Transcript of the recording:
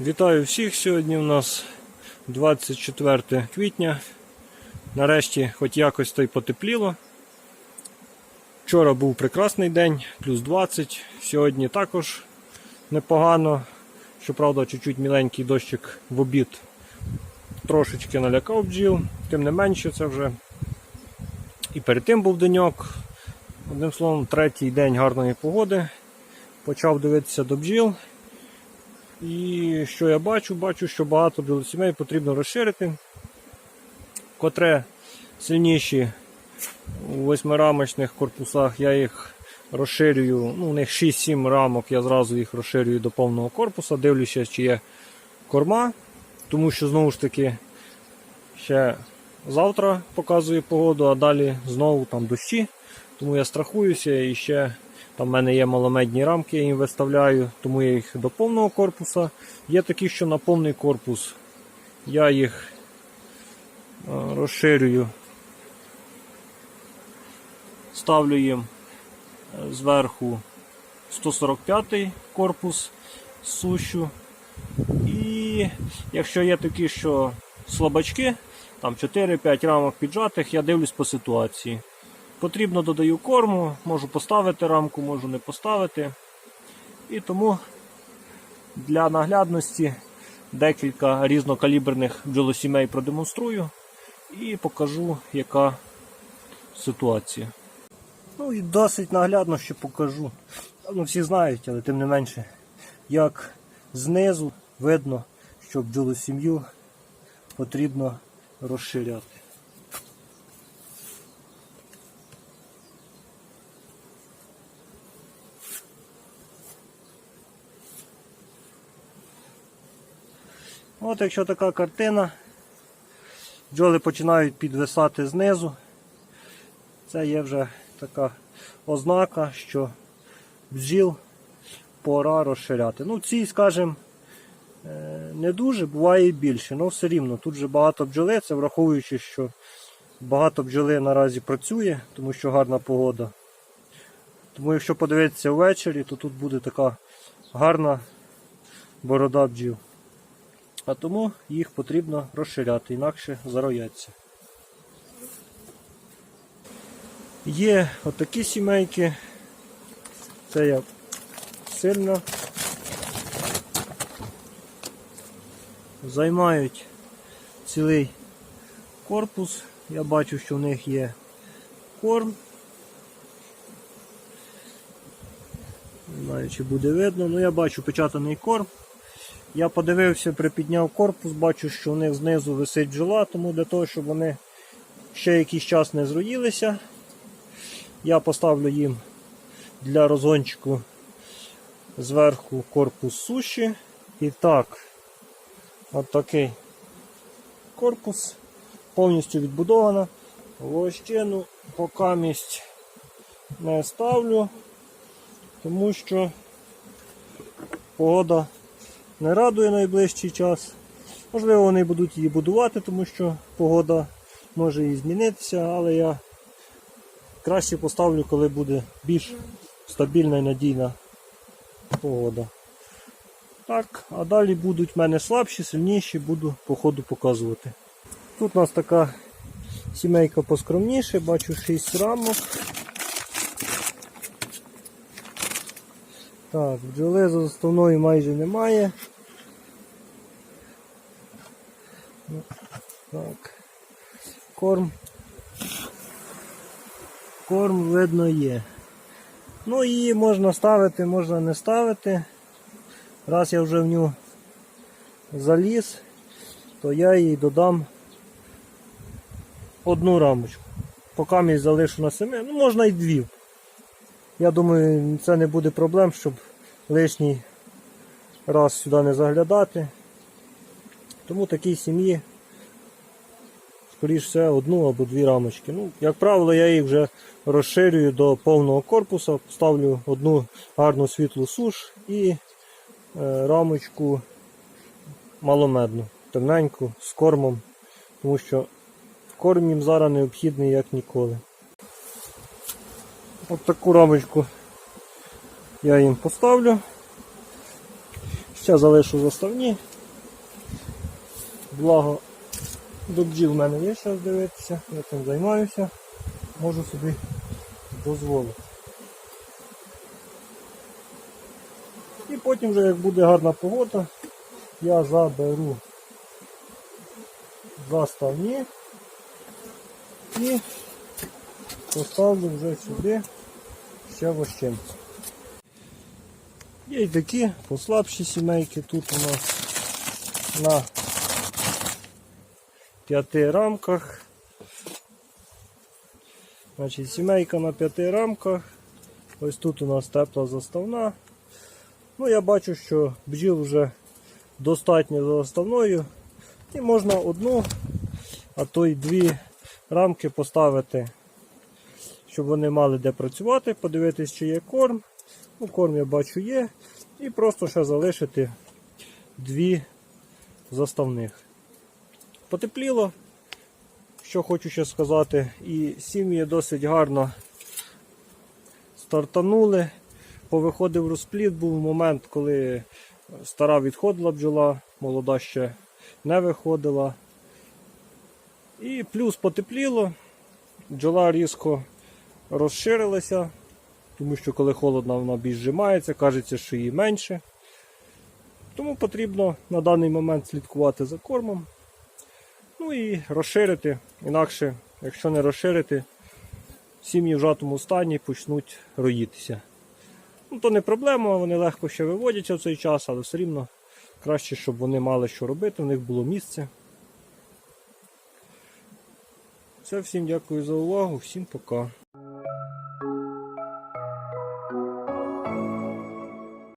Вітаю всіх! Сьогодні у нас 24 квітня. Нарешті хоч якось то й потепліло. Вчора був прекрасний день, плюс 20. Сьогодні також непогано. Щоправда, чуть-чуть міленький дощик в обід трошечки налякав бджіл, тим не менше це вже. І перед тим був деньок. Одним словом, третій день гарної погоди. Почав дивитися до бджіл. І що я бачу? Бачу, що багато бджолосімей потрібно розширити. Котре сильніші у восьмирамочних корпусах я їх розширюю. Ну, у них 6-7 рамок, я зразу їх розширюю до повного корпуса. Дивлюся, чи є корма, тому що знову ж таки ще завтра показує погоду, а далі знову там дощі. Тому я страхуюся і ще там в мене є маломедні рамки, я їм виставляю, тому я їх до повного корпуса. Є такі, що на повний корпус я їх е, розширюю, ставлю їм е, зверху 145 корпус сущу. І якщо є такі, що слабачки, там 4-5 рамок піджатих, я дивлюсь по ситуації. Потрібно додаю корму, можу поставити рамку, можу не поставити. І тому для наглядності декілька різнокаліберних бджолосімей продемонструю і покажу, яка ситуація. Ну і досить наглядно ще покажу. Ну, всі знають, але тим не менше, як знизу видно, що бджолосім'ю потрібно розширяти. От якщо така картина, бджоли починають підвисати знизу, це є вже така ознака, що бджіл пора розширяти. Ну, ці, скажімо, е, не дуже, буває і більше, але все рівно. Тут же багато бджоли, це враховуючи, що багато бджоли наразі працює, тому що гарна погода. Тому якщо подивитися ввечері, то тут буде така гарна борода бджіл. А тому їх потрібно розширяти, інакше зарояться. Є отакі сімейки. Це я сильно займають цілий корпус. Я бачу, що в них є корм. Не знаю, чи буде видно, але я бачу печатаний корм. Я подивився, припідняв корпус, бачу, що у них знизу висить бджола, тому для того, щоб вони ще якийсь час не зроїлися, я поставлю їм для розгончику зверху корпус суші. І так, от такий корпус повністю відбудована. Лощину поки місць не ставлю, тому що погода не радує найближчий час. Можливо, вони будуть її будувати, тому що погода може і змінитися, але я краще поставлю, коли буде більш стабільна і надійна погода. Так, а далі будуть в мене слабші, сильніші, буду по ходу показувати. Тут у нас така сімейка поскромніше, бачу 6 рамок. Так, бджоли за заставної майже немає. Ну, Так. Корм. Корм видно є. Ну її можна ставити, можна не ставити. Раз я вже в нього заліз, то я їй додам одну рамочку. Поки мій залишу на семи, ну можна і дві. Я думаю, це не буде проблем, щоб лишній раз сюди не заглядати. Тому такій сім'ї, скоріш все, одну або дві рамочки. Ну, Як правило, я їх вже розширюю до повного корпуса, ставлю одну гарну світлу суш і е, рамочку маломедну, темненьку, з кормом, тому що корм їм зараз необхідний як ніколи. От таку рамочку я їм поставлю. Ще залишу заставні. Благо до бджіл в мене є час дивитися, я цим займаюся, можу собі дозволити. І потім вже як буде гарна погода, я заберу заставні і поставлю вже сюди ще вощинку. Є й такі послабші сімейки тут у нас на п'яти рамках. Значить, сімейка на п'яти рамках. Ось тут у нас тепла заставна. Ну, я бачу, що бджіл вже достатньо за заставною. І можна одну, а то й дві рамки поставити, щоб вони мали де працювати, подивитись, чи є корм. Ну, корм я бачу є. І просто ще залишити дві заставних. Потепліло, що хочу ще сказати, і сім'ї досить гарно стартанули. Повиходив розплід, був момент, коли стара відходила бджола, молода ще не виходила. І плюс потепліло, бджола різко розширилася, тому що коли холодно, вона більш зжимається, кажеться, що її менше. Тому потрібно на даний момент слідкувати за кормом. Ну і розширити. Інакше, якщо не розширити, сім'ї в жатому стані почнуть роїтися. Ну, то не проблема, вони легко ще виводяться в цей час, але все рівно краще, щоб вони мали що робити, в них було місце. Все, всім дякую за увагу, всім пока.